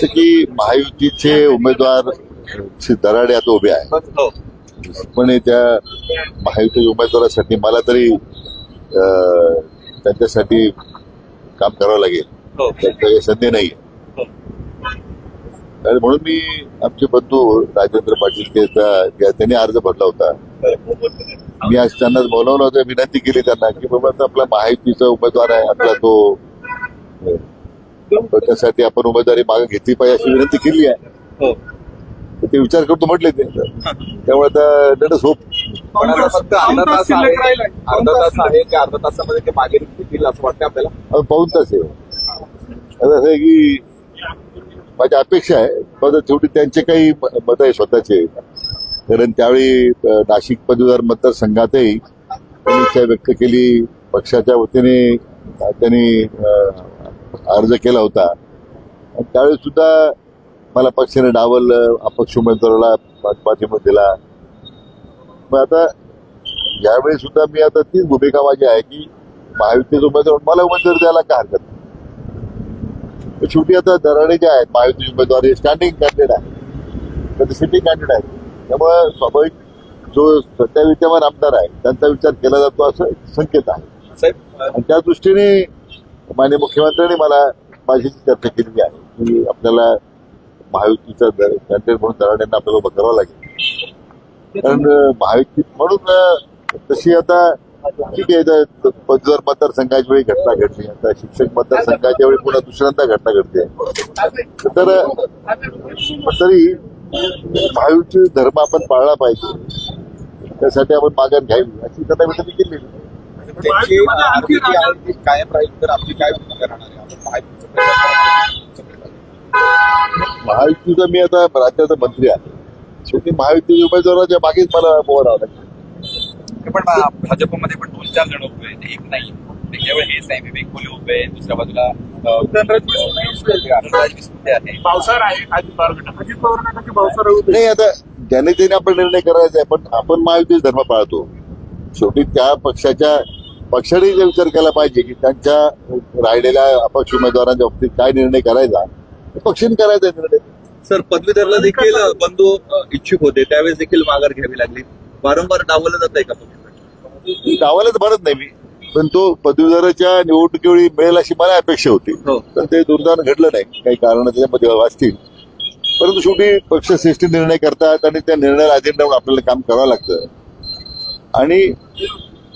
जसं की महायुतीचे उमेदवार दराडे आता उभे आहे हो. पण त्या महायुती उमेदवारासाठी मला तरी त्यांच्यासाठी काम करावं लागेल. हो. काही संधी नाही. हो. आणि म्हणून मी आमचे बंधू राजेंद्र पाटील ते त्या- त्या- त्यांनी अर्ज भरला होता. मी आज त्यांना बोलवलं होतं विनंती केली त्यांना की बाबा आपला महायुतीचा उमेदवार आहे आपला तो त्यासाठी आपण उमेदवारी मागे घेतली पाहिजे अशी विनंती केली आहे. हो. तर ते विचार करतो म्हटले ते. त्यामुळे आता लेटस होप पण आता फक्त अर्धा तास आहे. अर्धा तास आहे त्या अर्धा तासामध्ये ते मागे घेतील असं वाटतं आपल्याला? पाऊन तास आहे. आता असं आहे की माझी अपेक्षा आहे. पण शेवटी त्यांचे काही मत आहे स्वतःचे. कारण त्यावेळी नाशिक पदवीधर मतदारसंघातही त्यांनी इच्छा व्यक्त केली. पक्षाच्या वतीने त्यांनी अर्ज केला होता. आणि त्यावेळी सुद्धा मला पक्षाने डावललं अपक्ष उमेदवाराला पाठिंबा दिला. मग आता यावेळी सुद्धा मी आता तीच भूमिका माझी आहे की महायुतीचे उमेदवार मला उमेदवारी द्यायला काय हरकत नाही. शेवटी आता दराडे जे आहेत महायुतीचे उमेदवार हे स्टँडिंग कॅन्डिडेट आहे तर ते सिटिंग कॅन्डिडेट आहे त्यामुळे स्वाभाविक जो सध्या विद्यमान आमदार आहे त्यांचा विचार केला जातो असं संकेत आहे. साहेब आणि त्या दृष्टीने माननीय मुख्यमंत्र्यांनी मला माझी चर्चा केलेली आहे की आपल्याला महायुतीचा कॅन्डिडेट म्हणून दराड्यांना आपल्याला उभं करावं लागेल. कारण महायुती म्हणून तशी आता ठीक आहे पदवीधर मतदारसंघाच्या वेळी घटना घडली आता शिक्षक मतदारसंघाच्या वेळी पुन्हा दुसऱ्यांदा घटना घडते. तर तरी महायुती धर्म आपण पाळला पाहिजे. त्यासाठी आपण माघार घ्यावी अशी त्यांना विनंती केली त्यांची जी ती कायम राहील तर आपली काय भूमिका राहणार आहे? आपण महायुतीचं प्रयत्न करणार. महायुतीचा मी आता राज्याचा मंत्री आहे. शेवटी महायुती उमेदवाराच्या मागेच मला उभं राहावं लागेल पण भा- भाजपमध्ये पण दोन चार जण उभे आहेत. एक नाही. केवळ हेच नाही विवेक कोले उभे आहेत. दुसऱ्या बाजूला अं, धनराज विस्पुते आहे? पावसाळा आहे अजित पवार गट अजित पवार गटाचे पावसाळा नाही आता ज्याने त्याने आपण निर्णय करायचा आहे पण आपण महायुतीच धर्म पाळतो. शेवटी त्या पक्षाच्या पक्षाने जे विचार केला पाहिजे की त्यांच्या राहिलेल्या अपक्ष उमेदवारांच्या बाबतीत काय निर्णय करायचा. पक्षाने करायचा निर्णय. सर पदवीधरला देखील बंधू इच्छुक होते त्यावेळेस देखील माघार घ्यावी लागली. वारंवार डावलं जात आहे का पक्षाकडे गावालाच म्हणत नाही मी. पण तो पदवीधराच्या निवडणुकीवेळी मिळेल अशी मला अपेक्षा होती. हो. पण ते दुर्दैवानं घडलं नाही. काही कारण त्याच्यामध्ये असतील. परंतु शेवटी पक्ष श्रेष्ठी निर्णय करतात आणि त्या निर्णयाला अधीन राहून आपल्याला काम करावं लागतं. आणि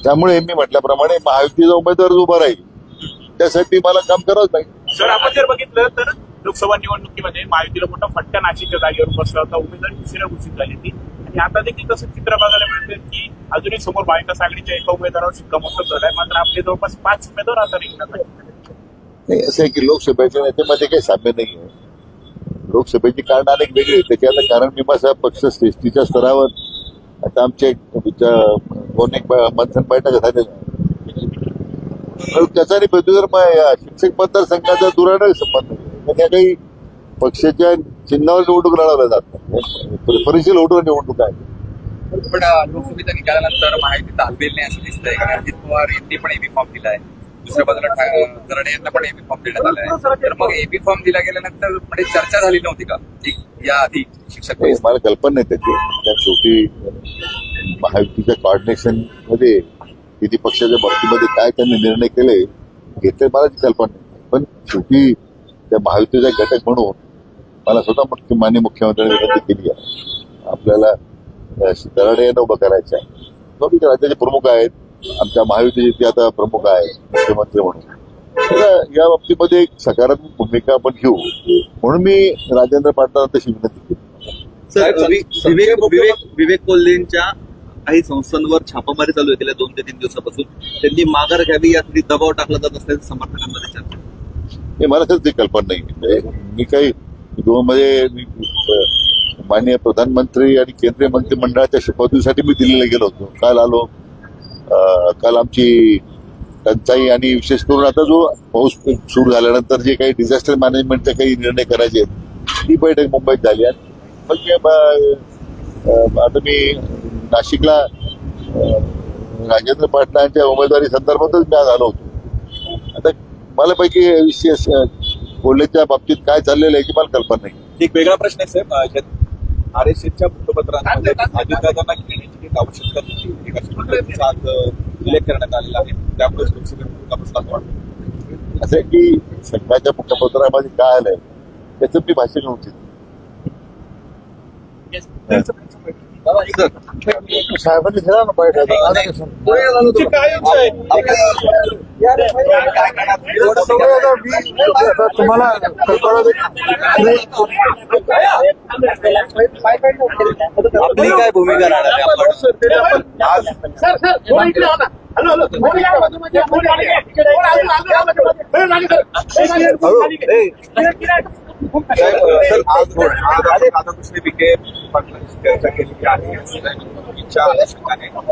त्यामुळे मी म्हटल्याप्रमाणे महायुतीचा उमेदवार उभा राहील त्यासाठी मला काम करावंच लागेल. सर आपण जर बघितलं तर लोकसभा निवडणुकीमध्ये महायुतीला मोठा फटका नाशिकच्या जागेवर बसला होता. उमेदवारी दुसऱ्या घोषित झाली होती. आणि आता देखील तसं चित्र बघायला मिळते की अजूनही समोर महाविकास आघाडीच्या एका उमेदवारावर शिक्कामोर्तब झालाय. मात्र आपले जवळपास पाच उमेदवार आता रिंगणात नाही असं आहे की लोकसभेच्या नेत्यामध्ये काही साम्य नाही आहे लोकसभेची कारण अनेक वेगळी आहेत. त्याच्यातलं कारण मीमांसा पक्ष श्रेष्ठीच्या स्तरावर आता आमचे दोन एक ब- मंथन बैठक झालेल्या त्याचा आणि पदवीधर शिक्षक मतदारसंघाचा दुराडा संबंध त्या काही पक्षाच्या चिन्हावर निवडणूक लढवल्या जात नाही. प्रेफरन्शियल वोटवर निवडणूक आहे. पण लोकसभेच्या निकालानंतर माहिती तालमेल नाही असं दिसतंय. कारण अजित पवार यांनी पण एबी फॉर्म दिला आहे दुसऱ्या बाजूला ठा- यांना पण एबी फॉर्म देण्यात आलाय. तर मग एबी फॉर्म दिला गेल्यानंतर म्हणजे चर्चा झाली नव्हती का? या आधी शिक्षक मला कल्पना नाही त्याची. त्या शेवटी महायुतीच्या कॉर्डिनेशनमध्ये किती पक्षाच्या बाबतीमध्ये काय त्यांनी निर्णय केले घेतले मला ती कल्पना नाही पण शेवटी त्या महायुतीचा घटक म्हणून मला स्वतः मुख्य मान्य मुख्यमंत्र्यांनी विनंती केली आहे. आपल्याला दराडे यांना उभं करायचं. आहे तो राज्याचे प्रमुख आहेत. आमच्या महायुतीचे ते आता प्रमुख आहे मुख्यमंत्री म्हणून. तर या बाबतीमध्ये एक सकारात्मक भूमिका आपण घेऊ. म्हणून मी राजेंद्र पाटलांना तशी विनंती केली. विवेक विवेक विवेक कोल्हेंच्या काही संस्थांवर छापामारी चालू आहे गेल्या दोन ते तीन दिवसापासून. त्यांनी माघार घ्यावी यासाठी दबाव टाकला जात असल्याचं समर्थकांमध्ये चर्चा. हे मला खरंच ती कल्पना नाही. म्हणजे मी काही मध्ये माननीय प्रधानमंत्री आणि केंद्रीय मंत्रिमंडळाच्या शपथीसाठी मी दिल्लीला गेलो होतो. काल आलो. काल आमची टंचाई आणि विशेष करून आता जो पाऊस सुरू झाल्यानंतर जे काही डिझास्टर मॅनेजमेंटचे काही निर्णय करायचे आहेत ती बैठक मुंबईत झाली आणि मग आता मी नाशिकला राजेंद्र पाटलांच्या उमेदवारी संदर्भातच मी आज आलो होतो. आता मला पैकी विशेष अ, कोल्हेच्या बाबतीत काय चाललेलं आहे की मला कल्पना नाही. एक वेगळा प्रश्न आहे साहेब. आर एस एसच्या वृत्तपत्रांमध्ये अजितदादांना घेण्याची एक आवश्यकता होती. एक अशा पद्धतीचा आज उल्लेख करण्यात आलेला आहे. त्यामुळे असं वाटतं असं की संघाच्या मुखपत्रामध्ये काय आलंय त्याचं मी भाषण होते साहेबांनी दिला ना आहे तुम्हाला कल्पना आपली काय भूमिका राहणार आहे आपण राधाकृष्ण विखे चर्चा केलेली आहे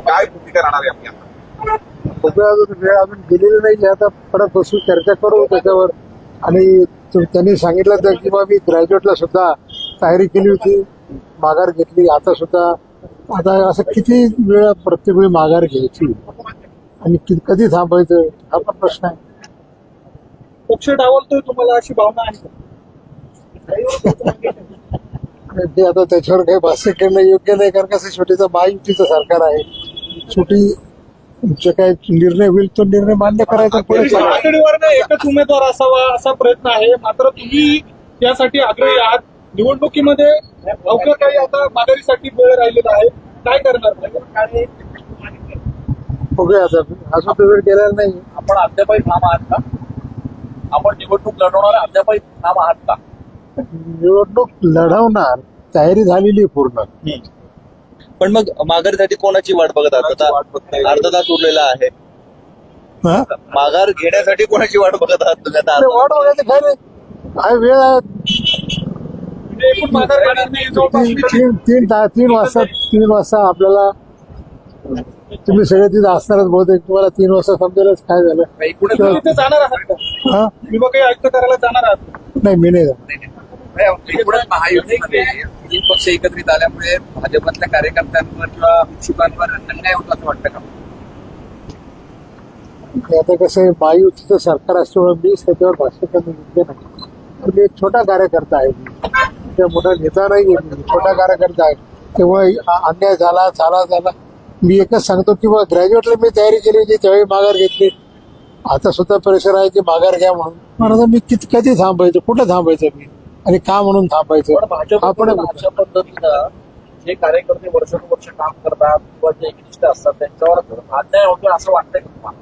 काय भूमिका राहणार आहे अजून वेळ अजून नाही आता परत बसून चर्चा करू त्याच्यावर आणि त्यांनी सांगितलं तर की बा मी ग्रॅज्युएटला सुद्धा तयारी केली होती माघार घेतली आता सुद्धा आता असं किती वेळा प्रत्येक वेळी माघार घ्यायची आणि कधी थांबायचं हा पण प्रश्न आहे पक्ष डावलतोय तुम्हाला अशी भावना आहे ते आता त्याच्यावर काही भाष्य करणं योग्य नाही कारण कसं शेवटीचं महायुतीचं सरकार आहे. शेवटी जे काय निर्णय होईल तो निर्णय मान्य करायचा पुढे एकच उमेदवार असावा असा प्रयत्न आहे मात्र तुम्ही त्यासाठी आग्रही आहात. निवडणुकीमध्ये अवघ्या काही आता माघारीसाठी वेळ राहिलेला आहे. काय करणार बघूया आता. अजून तर वेळ गेलेला नाही. आपण अद्यापही ठाम आहात का? आपण निवडणूक लढवणार अद्यापही ठाम आहात का? निवडणूक लढवणार तयारी झालेली आहे पूर्ण. पण मग माघारीसाठी कोणाची वाट बघत आहात? आता अर्धा तास उरलेला आहे. हा? माघार घेण्यासाठी कोणाची वाट बघत आहात तुम्ही आता? अरे वाट बघायचं काय नाही काय वेळ आहे? तीन तीन तीन ता- तीन वाजता तीन वाजता आपल्याला तुम्ही सगळे तिथे असणारच बहुतेक. तुम्हाला तीन वाजता समजेलच काय झालं. जाणार हा? जाणार नाही मी नाही जात. महायुतीमध्ये तीन पक्ष एकत्रित आल्यामुळे भाजपातल्या कार्यकर्त्यांवर किंवा इच्छुकांवर अन्याय होतो असं वाटतं का? म्हणजे आता कसं आहे महायुतीचं सरकार असल्यामुळे मी त्याच्यावर भाष्य करणं योग्य नाही. पण मी एक छोटा कार्यकर्ता आहे त्या मोठा नेता नाही छोटा कार्यकर्ता आहे. तेव्हा अन्याय झाला चाला झाला. मी एकच सांगतो की बा ग्रॅज्युएटला मी तयारी केली होती त्यावेळी माघार घेतली. आता सुद्धा प्रेशर आहे की माघार घ्या म्हणून. पण आता मी किती कधी थांबायचं? कुठं थांबायचं मी? आणि का म्हणून थांबायचं? आपण अशा पद्धतीनं जे कार्यकर्ते वर्षानुवर्ष काम करतात किंवा जे एकनिष्ठ असतात त्यांच्यावर अन्याय होतोय असं वाटतंय का तुम्हाला?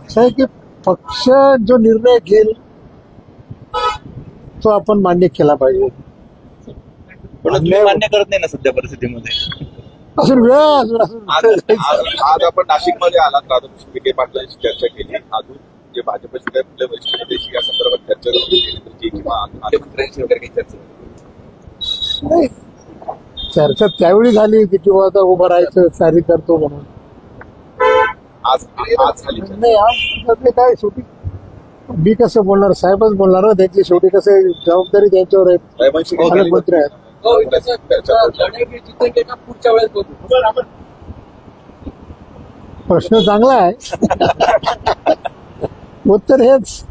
असं आहे की पक्ष जो निर्णय घेईल तो आपण मान्य केला पाहिजे. मान्य करत नाही ना सध्या परिस्थितीमध्ये. अजून वेळ अजून आज आपण नाशिकमध्ये आलात राधाकृष्ण विखे पाटलांशी चर्चा केली. अजून जे भाजपचे या संदर्भात चर्चा नाही. त्यावेळी झाली होती किंवा आता उभं राहायचं सारी करतो म्हणून. नाही आज काय शेवटी? मी कसं बोलणार? साहेबच बोलणार ना त्यांची शेवटी कसं जबाबदारी त्यांच्यावर आहे. पालकमंत्री आहेत. वेळेस बघू प्रश्न चांगला आहे. उत्तर हेच.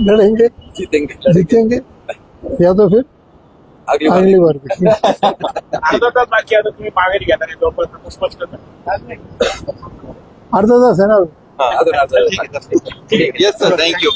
लढेंगे जितेंगे। जीतेंगे। या तो फिर अगली बार अगली बार अर्धा तास बाकी आता तुम्ही माघारी घेणार आहे आता स्पष्ट. अर्धा तास आहे ना अजून? आज येस सर थँक्यू